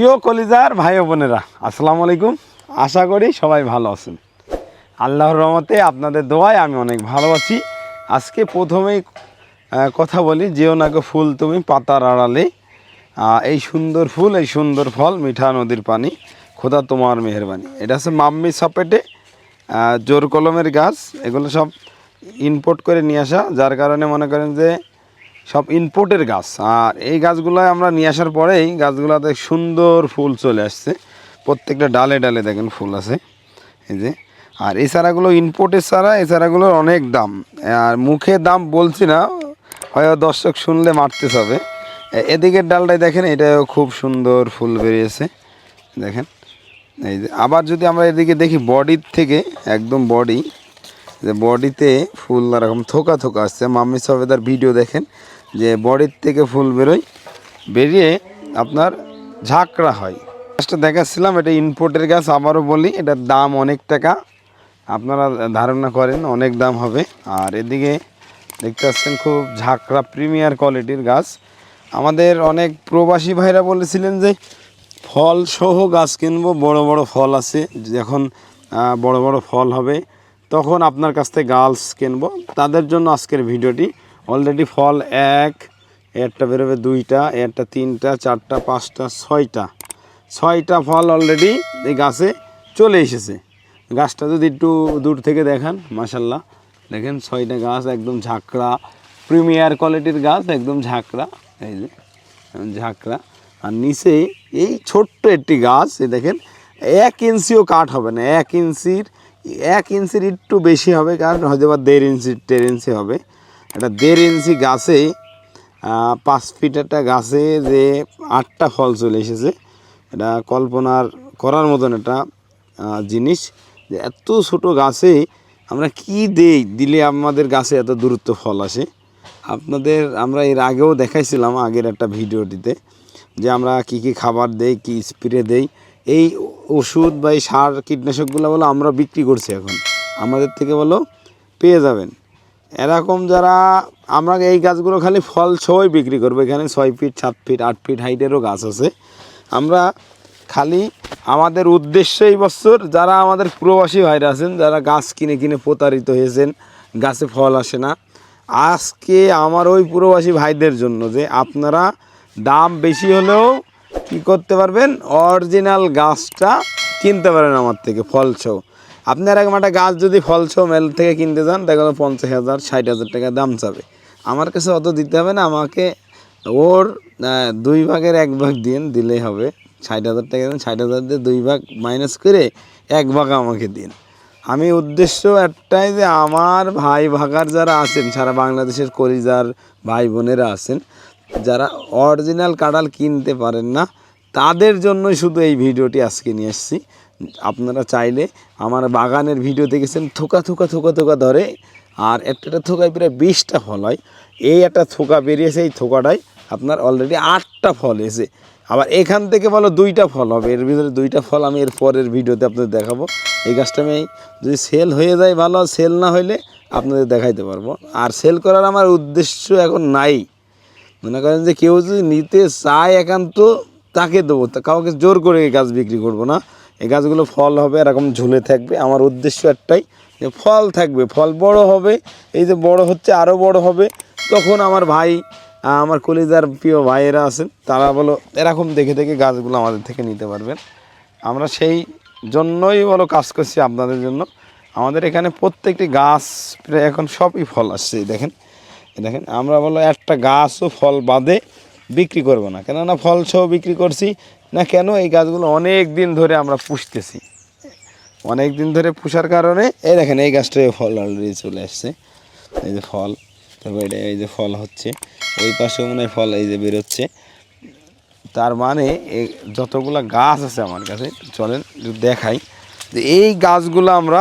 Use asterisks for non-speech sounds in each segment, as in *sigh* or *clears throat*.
প্রিয় কলিজার ভাই বোনেরা, আসসালামু আলাইকুম। আশা করি সবাই ভালো আছেন। আল্লাহর রহমতে আপনাদের দোয়ায় আমি অনেক ভালো আছি। আজকে প্রথমেই কথা বলি, যেও গো ফুল তুমি পাতার আড়ালে। এই সুন্দর ফুল, এই সুন্দর ফল, মিঠা নদীর পানি, খোদা তোমার মেহরবানি। এটা হচ্ছে মাম্মি সাপেটে জোর কলমের গাছ। এগুলো সব ইম্পোর্ট করে নিয়ে আসা। যার কারণে মনে করেন যে সব ইনপোর্টের গাছ। আর এই গাছগুলো আমরা নিয়ে আসার পরেই গাছগুলোতে সুন্দর ফুল চলে আসছে। প্রত্যেকটা ডালে ডালে দেখেন ফুল আছে। এই যে, আর এই চারাগুলো ইনপোর্টের চারা, এই চারাগুলোর অনেক দাম। আর মুখে দাম বলছি না, হয়তো দর্শক শুনলে মারতে হবে। এদিকের ডালটাই দেখেন, এটাও খুব সুন্দর ফুল বেরিয়েছে। দেখেন, এই যে, আবার যদি আমরা এদিকে দেখি বডির থেকে, একদম বডি, যে বডিতে ফুল এরকম থোকা থোকা আসছে। মাম্মি সবেদার ভিডিও দেখেন। যে বডির থেকে ফুল বেরোয়, বেরিয়ে আপনার ঝাঁকড়া হয়। গাছটা দেখাচ্ছিলাম, এটা ইনপোর্টের গাছ, আবারও বলি, এটার দাম অনেক টাকা। আপনারা ধারণা করেন অনেক দাম হবে। আর এদিকে দেখতে পাচ্ছেন খুব ঝাঁকড়া প্রিমিয়ার কোয়ালিটির গাছ। আমাদের অনেক প্রবাসী ভাইরা বলেছিলেন যে ফল সহ গাছ কিনবো, বড় বড় ফল আছে। যখন বড় বড় ফল হবে, তখন আপনার কাছ থেকে গার্লস কিনবো। তাদের জন্য আজকের ভিডিওটি অলরেডি ফল এক একটা বেরোবে দুইটা একটা তিনটা, চারটা, পাঁচটা, ছয়টা। ছয়টা ফল অলরেডি এই গাছে চলে এসেছে। গাছটা যদি একটু দূর থেকে দেখান মাসাল্লাহ দেখেন ছয়টা গাছ, একদম ঝাঁকড়া প্রিমিয়ার কোয়ালিটির গাছ, একদম ঝাঁকড়া। এই যে ঝাঁকড়া। আর নিচে এই ছোট্ট একটি গাছ, এই দেখেন, এক ইঞ্চিও কাঠ হবে না। এক ইঞ্চির এক ইঞ্চির একটু বেশি হবে, কারণ হয়তো বা দেড় ইঞ্চি দেড় ইঞ্চি হবে। একটা দেড় ইঞ্চি গাছে পাঁচ ফিট একটা গাছে যে আটটা ফল চলে এসেছে। এটা কল্পনার করার মতন একটা জিনিস যে এত ছোট গাছে আমরা কি দেই দিলে আমাদের গাছে এত দূরত্ব ফল আসে? আপনাদের আমরা এর আগেও দেখাইছিলাম আগের একটা ভিডিওটিতে যে আমরা কি কি খাবার দেই, কি স্প্রে দেই। এই ওষুধ বা এই সার কীটনাশকগুলো বলো আমরা বিক্রি করছি এখন। আমাদের থেকে বলো পেয়ে যাবেন। এরকম যারা, আমরা এই গাছগুলো খালি ফল সহই বিক্রি করব। এখানে ছয় ফিট, সাত ফিট, আট ফিট হাইটেরও গাছ আছে। আমরা খালি আমাদের উদ্দেশ্য এই বছর, যারা আমাদের প্রবাসী ভাইরা আছেন, যারা গাছ কিনে কিনে প্রতারিত হয়েছেন, গাছে ফল আসে না, আজকে আমার ওই প্রবাসী ভাইদের জন্য যে আপনারা দাম বেশি হলেও কি করতে পারবেন? অরিজিনাল গাছটা কিনতে পারেন আমার থেকে, ফল ফলসহ আপনি এরকম একটা গাছ যদি ফলসহ মেল থেকে কিনতে যান দেখবেন পঞ্চাশ হাজার, ষাট হাজার টাকা দাম চাবে আমার কাছে অত দিতে হবে না, আমাকে ওর দুই ভাগের এক ভাগ দিন দিলেই হবে। ষাট হাজার টাকা দিন, ষাট হাজার দিয়ে দুই ভাগ মাইনাস করে এক ভাগ আমাকে দিন। আমি উদ্দেশ্য একটাই যে আমার ভাই ভাগার যারা আছেন, সারা বাংলাদেশের কলিজার ভাই বোনেরা আছেন, যারা অরিজিনাল কাঁঠাল কিনতে পারেন না, তাদের জন্যই শুধু এই ভিডিওটি আজকে নিয়ে এসেছি আপনারা চাইলে আমার বাগানের ভিডিও দেখেছেন, থোকা থোকা থোকা থোকা ধরে, আর একটা একটা থোকায় প্রায় বিশটা ফল হয়। এই একটা থোকা বেরিয়েছে, এই থোকাটাই আপনার অলরেডি আটটা ফল এসে। আবার এখান থেকে বলো দুইটা ফল হবে, এর ভিতরে দুইটা ফল আমি এর পরের ভিডিওতে আপনাদের দেখাবো। এই গাছটা আমি যদি সেল হয়ে যায় ভালো সেল না হইলে আপনাদের দেখাইতে পারব। আর সেল করার আমার উদ্দেশ্য এখন নাই। মনে করেন যে কেউ যদি নিতে চায় একান্ত তাকে দেবো কাউকে জোর করে গাছ বিক্রি করব না। এই গাছগুলো ফল হবে, এরকম ঝুলে থাকবে। আমার উদ্দেশ্য একটাই যে ফল থাকবে, ফল বড় হবে, এই যে বড় হচ্ছে আরও বড় হবে। তখন আমার ভাই, আমার কলিজার প্রিয় ভাইয়েরা আছেন, তারা বলো এরকম দেখে দেখে গাছগুলো আমাদের থেকে নিতে পারবেন। আমরা সেই জন্যই বলো কাজ করছি আপনাদের জন্য। আমাদের এখানে প্রত্যেকটি গাছ এখন সবই ফল আসছে দেখেন। দেখেন, আমরা বলো একটা গাছও ফল বাদে বিক্রি করব না। কেননা ফল সহ বিক্রি করছি না কেন, এই গাছগুলো অনেক দিন ধরে আমরা পুষতেছি। অনেক দিন ধরে পুষার কারণে, এই দেখেন, এই গাছটায় ফল অলরেডি চলে আসছে। এই যে ফল, তারপর এটা, এই যে ফল হচ্ছে, ওই পাশেও মনে হয় ফল এই যে বেরোচ্ছে। তার মানে এই যতগুলা গাছ আছে আমার কাছে, চলেন দেখাই, যে এই গাছগুলো আমরা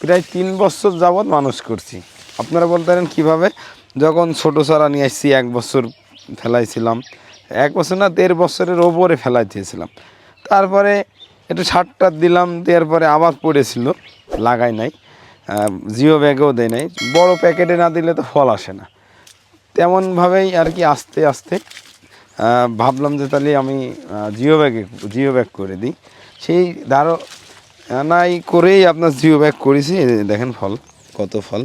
প্রায় তিন বছর যাবৎ মানুষ করছি। আপনারা বলতে পারেন কীভাবে? যখন ছোটো চারা নিয়ে আসছি, এক বছর ফেলাইছিলাম এক বছর না দেড় বছরের ওপরে ফেলাই দিয়েছিলাম। তারপরে একটু সারটা দিলাম, দেওয়ার পরে আবার পড়েছিল, লাগাই নাই। জিও ব্যাগেও দেয় নাই। বড় প্যাকেটে না দিলে তো ফল আসে না। তেমনভাবেই আর কি আস্তে আস্তে ভাবলাম যে তাহলে আমি জিও ব্যাগে, জিও ব্যাগ করে দিই। সেই ধারো নাই করেই আপনার জিও ব্যাগ করেছি। দেখেন ফল, কত ফল।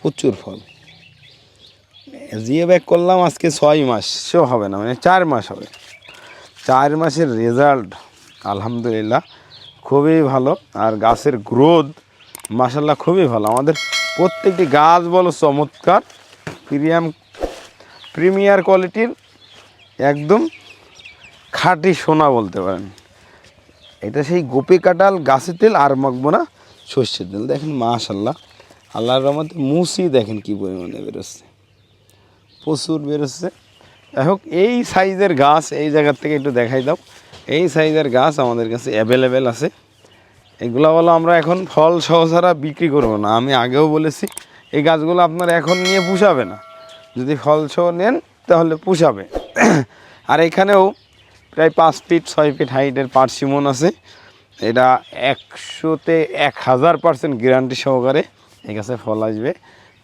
প্রচুর ফল। জিও ব্যাক করলাম আজকে ছয় মাস। সেও হবে না মানে চার মাস হবে। চার মাসের রেজাল্ট আলহামদুলিল্লাহ, খুবই ভালো। আর গাছের গ্রোথ মাসাল্লাহ খুবই ভালো। আমাদের প্রত্যেকটি গাছ বলো চমৎকার প্রিমিয়াম প্রিমিয়ার কোয়ালিটির একদম খাঁটি সোনা বলতে পারেন। এটা সেই গোপী কাঁঠাল, গাছের তেল আর মাখবো না, সর্ষের তেল। দেখেন মাশাল্লাহ আল্লাহর রহমতে মুসি দেখেন কী পরিমাণে বেরোচ্ছে। প্রচুর বেরোচ্ছে। যাই হোক, এই সাইজের গাছ এই জায়গার থেকে একটু দেখাই দাও। এই সাইজের গাছ আমাদের কাছে অ্যাভেলেবেল আছে। এগুলো বলো আমরা এখন ফল সহ ছাড়া বিক্রি করব না। আমি আগেও বলেছি, এই গাছগুলো আপনার এখন নিয়ে পুষাবে না। যদি ফল সহ নেন, তাহলে পুষাবে। আর এখানেও প্রায় পাঁচ ফিট ছয় ফিট হাইটের পার্সিমন আছে। এটা একশোতে এক হাজার পার্সেন্ট গ্যারান্টি সহকারে এই গাছে ফল আসবে।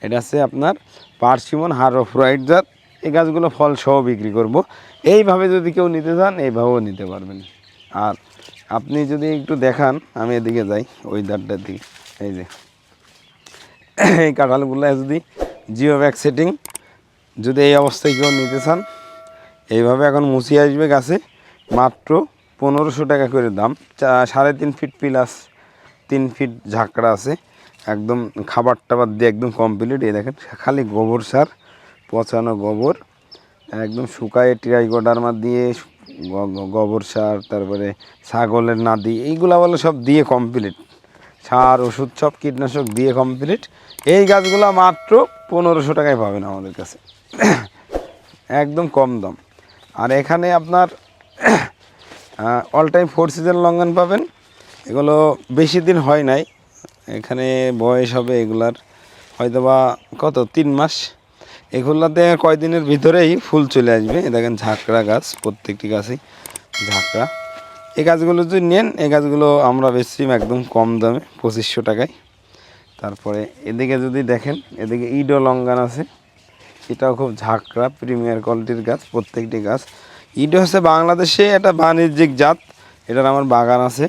এটা হচ্ছে আপনার পার্সিমন হারোফ্রাইড জাত, এই গাছগুলো ফল সহ বিক্রি করব। এইভাবে যদি কেউ নিতে চান, এইভাবেও নিতে পারবেন। আর আপনি যদি একটু দেখান, আমি এদিকে যাই ওই দাঁড়টার দিকে এই যে, এই কাঁঠালগুলো যদি জিও ব্যাগ সেটিং যদি এই অবস্থায় কেউ নিতে চান, এইভাবে এখন মুছি আসবে গাছে, মাত্র পনেরোশো টাকা করে দাম সাড়ে তিন ফিট প্লাস তিন ফিট ঝাঁকড়া আছে। একদম খাবার টাবার দিয়ে একদম কমপ্লিট এই দেখেন, খালি গোবর সার, পচানো গোবর, একদম শুকায় ট্রাইকোডারমা দিয়ে গোবর সার, তারপরে ছাগলের নাদি, এইগুলা বলে সব দিয়ে কমপ্লিট সার, ওষুধ সব কীটনাশক দিয়ে কমপ্লিট এই গাছগুলো মাত্র পনেরোশো টাকায় পাবেন আমাদের কাছে। একদম কম দাম। আর এখানে আপনার অল টাইম ফোর সিজন লঙ্ঘন পাবেন। এগুলো বেশি দিন হয় নাই। এখানে বয়স হবে এগুলার হয়তো বা কত, তিন মাস? এগুলাতে কয়দিনের ভিতরেই ফুল চলে আসবে। দেখেন ঝাঁকড়া গাছ, প্রত্যেকটি গাছেই ঝাঁকড়া। এই গাছগুলো যদি নেন, এই গাছগুলো আমরা বেশি একদম কম দামে, পঁচিশশো টাকায়। তারপরে এদিকে যদি দেখেন, এদিকে ইডো লঙ্গান আছে। এটাও খুব ঝাঁকড়া, প্রিমিয়ার কোয়ালিটির গাছ, প্রত্যেকটি গাছ। ইডো হচ্ছে বাংলাদেশে একটা বাণিজ্যিক জাত, এটার আমার বাগান আছে।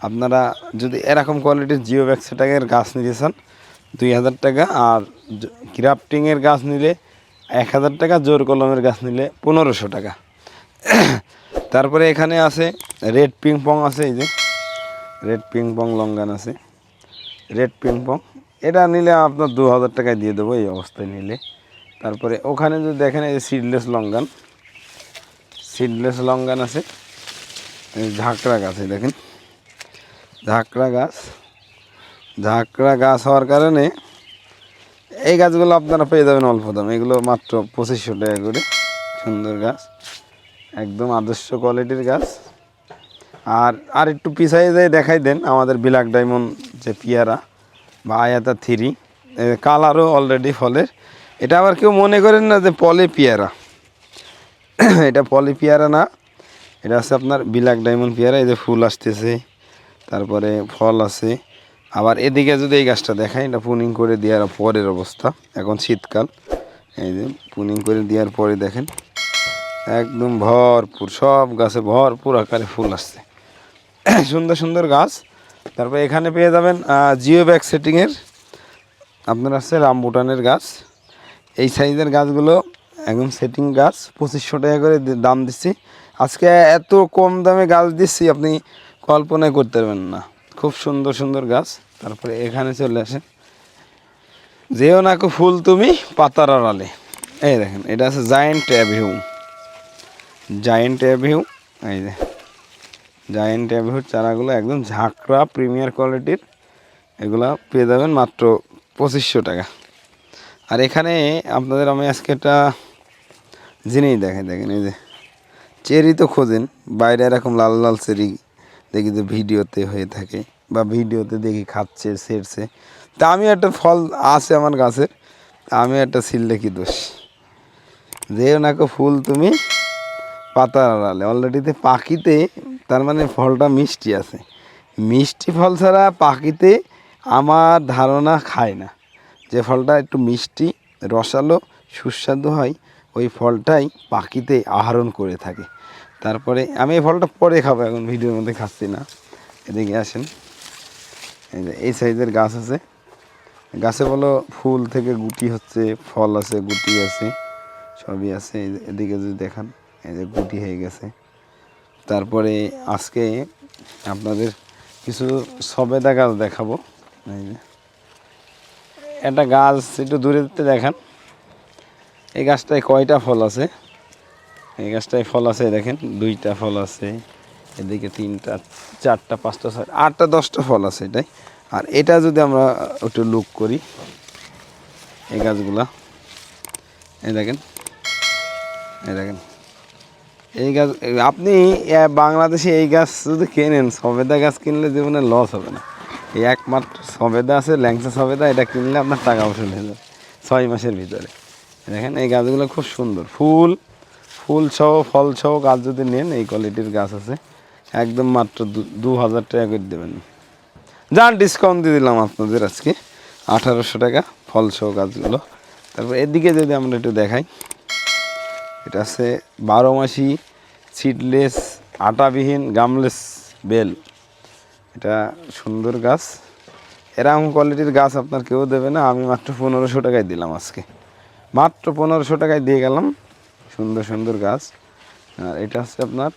আপনারা যদি এরকম কোয়ালিটির জিও ব্যাক্সেটাকের গাছ নিতে চান, দুই হাজার টাকা, আর ক্রাফটিংয়ের গাছ নিলে এক হাজার টাকা, জোর কলমের গাছ নিলে পনেরোশো টাকা। *coughs* তারপরে এখানে আছে রেড পিং পং আছে, এই যে রেড পিং পং লঙ্গান আছে। রেড পিং পং এটা নিলে আপনার দু হাজার টাকায় দিয়ে দেবো, এই অবস্থায় নিলে। তারপরে ওখানে যদি দেখেন এই সিডলেস লঙ্গান সিডলেস লঙ্গান আছে ঝাঁকড়া গাছে দেখেন। ঝাঁকড়া গাছ। ঝাঁকড়া গাছ হওয়ার কারণে এই গাছগুলো আপনারা পেয়ে যাবেন অল্প দাম। এগুলো মাত্র পঁচিশশো টাকা করে। সুন্দর গাছ। একদম আদর্শ কোয়ালিটির গাছ। আর আর একটু পিছাই যায় দেখাই দেন আমাদের বিলাক ডায়মন্ড যে পিয়ারা বা আয়াতা থ্রি। কালারও অলরেডি ফলের। এটা আবার কেউ মনে করেন না যে পলি পিয়ারা। *clears throat* এটা পলি পিয়ারা না। এটা হচ্ছে আপনার বিলাক ডায়মন্ড পিয়ারা। এই যে ফুল আসতেছে। তারপরে ফল আছে। আবার এদিকে যদি এই গাছটা দেখাই, এটা পুনিং করে দেওয়ার পরের অবস্থা। এখন শীতকাল। এই যে পুনিং করে দেওয়ার পরে দেখেন, একদম ভরপুর, সব গাছে ভরপুর আকারে ফুল আসছে। সুন্দর সুন্দর গাছ। তারপর এখানে পেয়ে যাবেন জিও ব্যাগ সেটিংয়ের আপনার আছে রামবুটানের গাছ। এই সাইজের গাছগুলো একদম সেটিং গাছ, পঁচিশশো টাকা করে দাম দিচ্ছি। আজকে এত কম দামে গাছ দিচ্ছি, আপনি কল্পনাই করতে পারবেন না। খুব সুন্দর সুন্দর গাছ। তারপরে এখানে চলে আসেন যেও নাকো ফুল তুমি, পাতার আড়ালে। এই দেখেন, এটা আছে জায়েন্ট অ্যাভিউ জায়েন্ট অ্যাভিউ এই যে। জায়েন্ট অ্যাভিউর চারাগুলো একদম ঝাঁকড়া, প্রিমিয়ার কোয়ালিটির। এগুলা পেয়ে যাবেন মাত্র পঁচিশশো টাকা। আর এখানে আপনাদের আমি আজকে একটা জিনিস দেখেন দেখেন এই যে। চেরি তো খোঁজেন, বাইরে এরকম লাল লাল চেরি দেখি যে ভিডিওতে হয়ে থাকে বা ভিডিওতে দেখি খাচ্ছে, সেরছে। তা আমি একটা ফল আছে আমার গাছের, আমি একটা ছিললে কি দোষ। যেও নাকো ফুল তুমি পাতার আড়ালে। অলরেডিতে পাখিতে তার মানে ফলটা মিষ্টি আছে। মিষ্টি ফল ছাড়া পাখিতে আমার ধারণা খায় না। যে ফলটা একটু মিষ্টি, রসালো, সুস্বাদু হয়, ওই ফলটাই পাখিতে আহরণ করে থাকে। তারপরে আমি এই ফলটা পরে খাব এখন, ভিডিওর মধ্যে খাচ্ছি না। এদিকে আসেন। এই যে, এই সাইজের গাছ আছে। গাছে বলো ফুল থেকে গুটি হচ্ছে, ফল আছে, গুটি আছে, সবই আছে। এদিকে যদি দেখান, এই যে গুটি হয়ে গেছে। তারপরে আজকে আপনাদের কিছু সবেদা গাছ দেখাবো। এই যে, একটা গাছ একটু দূরে দেখান। এই গাছটায় কয়টা ফল আছে? এই গাছটায় ফল আছে, দেখেন, দুইটা ফল আছে, এদিকে তিনটা, চারটা, পাঁচটা, ছয়, আটটা, দশটা ফল আছে এটাই। আর এটা যদি আমরা একটু লুক করি, এই গাছগুলা, এই দেখেন এই দেখেন, এই গাছ, আপনি বাংলাদেশে এই গাছ যদি কেনেন, সবেদা গাছ কিনলে জীবনে লস হবে না। এই একমাত্র সবেদা আছে, ল্যাংচা সবেদা, এটা কিনলে আপনার টাকা উঠে হয়ে যাবে, ছয় মাসের ভিতরে। দেখেন, এই গাছগুলো খুব সুন্দর, ফুল ফুল ফল সহ গাছ যদি নেন, এই কোয়ালিটির গাছ আছে। একদম মাত্র দু- দু হাজার টাকা করে দেবেন। যান ডিসকাউন্ট দিয়ে দিলাম আপনাদের আজকে। আঠারোশো টাকা ফল সহ গাছগুলো। তারপর এদিকে যদি আমরা একটু দেখাই, এটা আছে বারো মাসি সিডলেস আটাবিহীন গামলেস বেল। এটা সুন্দর গাছ। এরকম কোয়ালিটির গাছ আপনার কেউ দেবে না। আমি মাত্র পনেরোশো টাকায় দিলাম আজকে। মাত্র পনেরোশো টাকায় দিয়ে গেলাম। সুন্দর সুন্দর গাছ। আর এটা হচ্ছে আপনার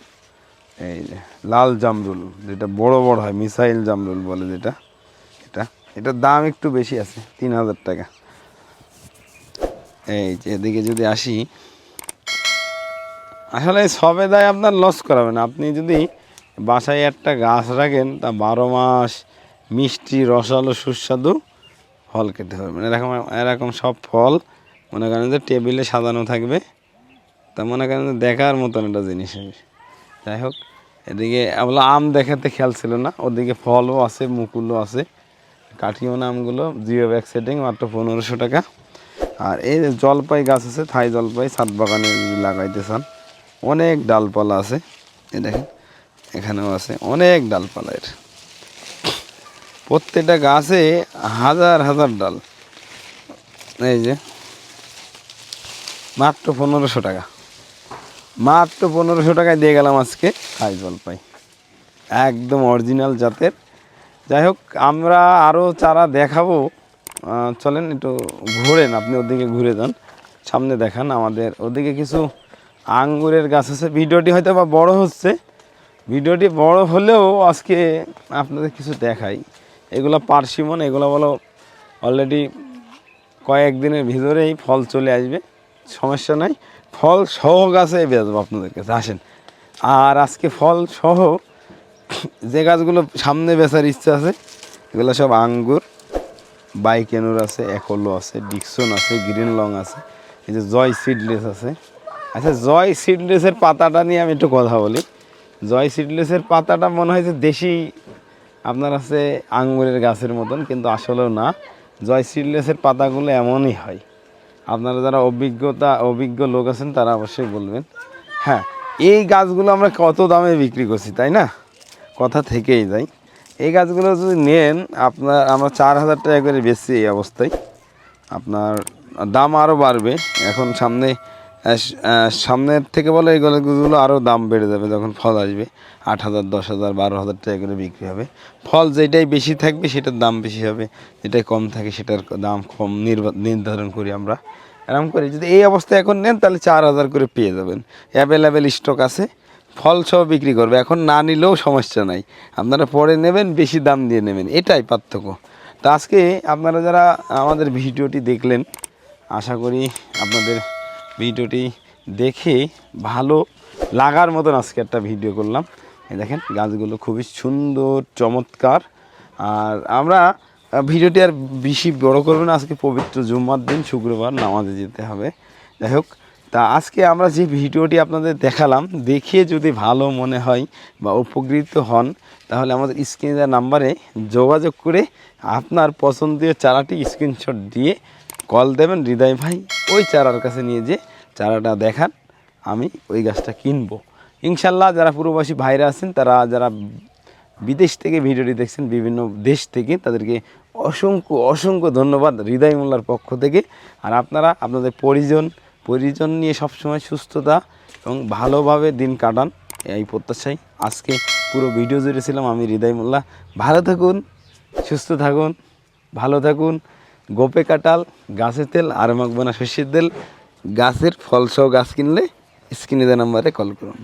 এই যে লাল জামরুল, যেটা বড় বড় হয়, মিসাইল জামরুল বলে যেটা। এটা, এটার দাম একটু বেশি আছে, তিন হাজার টাকা। এই যে এদিকে যদি আসি, আসলে সবেদায় আপনার লস করাবে না। আপনি যদি বাসায় একটা গাছ রাখেন, তা বারো মাস মিষ্টি, রসালো, সুস্বাদু ফল খেতে হবে। মানে এরকম এরকম সব ফল, মনে করেন যে টেবিলে সাজানো থাকবে। তা মনে করেন দেখার মতন একটা জিনিস হবে যাই হোক, এদিকে আমরা আম দেখাতে খেয়াল ছিল না, ওদিকে ফলও আছে, মুকুলও আছে কাঠিমোনা আমগুলো জিরো ব্যাগ সেটিং, মাত্র পনেরোশো টাকা। আর এই জলপাই গাছ আছে, থাই জলপাই, ছাদ বাগানে লাগাইতে চান, অনেক ডালপালা আছে, এই দেখেন, এখানেও আছে, অনেক ডালপালা এর। প্রত্যেকটা গাছে হাজার হাজার ডাল। এই যে, মাত্র পনেরোশো টাকা। মাত্র পনেরোশো টাকায় দিয়ে গেলাম আজকে খাই জলপাই। একদম অরিজিনাল জাতের। যাই হোক, আমরা আরও চারা দেখাবো। চলেন একটু ঘোরেন, আপনি ওদিকে ঘুরে যান, সামনে দেখান আমাদের। ওদিকে কিছু আঙ্গুরের গাছ আছে। ভিডিওটি হয়তো বা বড় হচ্ছে। ভিডিওটি বড় হলেও আজকে আপনাদের কিছু দেখাই। এগুলো পার্সিমন, এগুলো বলো অলরেডি কয়েকদিনের ভিতরেই ফল চলে আসবে। সমস্যা নাই। ফল সহ গাছে বেচবো আপনাদের কাছে, আসেন। আর আজকে ফল সহ যে গাছগুলো সামনে বেচার ইচ্ছা আছে, এগুলো সব আঙ্গুর, বাইকেনুর আছে একলো আছে, ডিকসন আছে, গ্রিন লং আছে, এই যে জয় সিডলেস আছে। আচ্ছা জয় সিডলেসের পাতাটা নিয়ে আমি একটু কথা বলি। জয় সিডলেসের পাতাটা মনে হয় যে দেশি, আপনার আছে আঙ্গুরের গাছের মতন, কিন্তু আসলেও না। জয় সিডলেসের পাতাগুলো এমনই হয়। আপনারা যারা অভিজ্ঞতা, অভিজ্ঞ লোক আছেন, তারা অবশ্যই বলবেন। হ্যাঁ এই গাছগুলো আমরা কত দামে বিক্রি করছি, তাই না? কথা থেকেই যাই এই গাছগুলো যদি নেন, আপনার, আমরা চার হাজার টাকা করে বেশি এই অবস্থায়। আপনার দাম আরও বাড়বে। এখন সামনে সামনের থেকে বলে এই গাছগুলো আরও দাম বেড়ে যাবে যখন ফল আসবে। আট হাজার, দশ হাজার, বারো হাজার টাকা করে বিক্রি হবে। ফল যেটাই বেশি থাকবে সেটার দাম বেশি হবে। যেটাই কম থাকে সেটার দাম কম নির্ধারণ করি আমরা। এরকম করে। যদি এই অবস্থায় এখন নেন তাহলে চার হাজার করে পেয়ে যাবেন। অ্যাভেলেবেল স্টক আছে। ফল সহ বিক্রি করবে। এখন না নিলেও সমস্যা নাই। আপনারা পরে নেবেন, বেশি দাম দিয়ে নেবেন। এটাই পার্থক্য। তা আজকে আপনারা যারা আমাদের ভিডিওটি দেখলেন, আশা করি আপনাদের ভিডিওটি দেখে ভালো লাগার মতন আজকে একটা ভিডিও করলাম। দেখেন, গাছগুলো খুবই সুন্দর, চমৎকার। আর আমরা ভিডিওটি আর বেশি বড় করব না, আজকে পবিত্র জুম্মার দিন, শুক্রবার নামাজে যেতে হবে। যাই হোক, তা আজকে আমরা যে ভিডিওটি আপনাদের দেখালাম, দেখে যদি ভালো মনে হয় বা উপকৃত হন, তাহলে আমাদের স্ক্রিনে নাম্বারে যোগাযোগ করে আপনার পছন্দীয় চারাটি স্ক্রিনশট দিয়ে কল দেবেন, হৃদয় ভাই, ওই চারার কাছে নিয়ে যে চারাটা দেখান, আমি ওই গাছটা কিনবো। ইনশাল্লাহ যারা পূর্ববাসী ভাইরা আছেন, তারা যারা বিদেশ থেকে ভিডিওটি দেখছেন, বিভিন্ন দেশ থেকে, তাদেরকে অসংখ্য অসংখ্য ধন্যবাদ হৃদয় মোল্লার পক্ষ থেকে। আর আপনারা, আপনাদের পরিজন পরিজন নিয়ে সবসময় সুস্থতা এবং ভালোভাবে দিন কাটান, এই প্রত্যাশাই আজকে পুরো ভিডিও জুড়ে ছিলাম আমি হৃদয় মোল্লা। ভালো থাকুন, সুস্থ থাকুন, ভালো থাকুন। গোপে কাটাল গাছের তেল, আর মাখবো না শস্যের তেল। গাছের ফলসহ গাছ কিনলে স্ক্রিনে দেওয়া নাম্বারে কল করুন।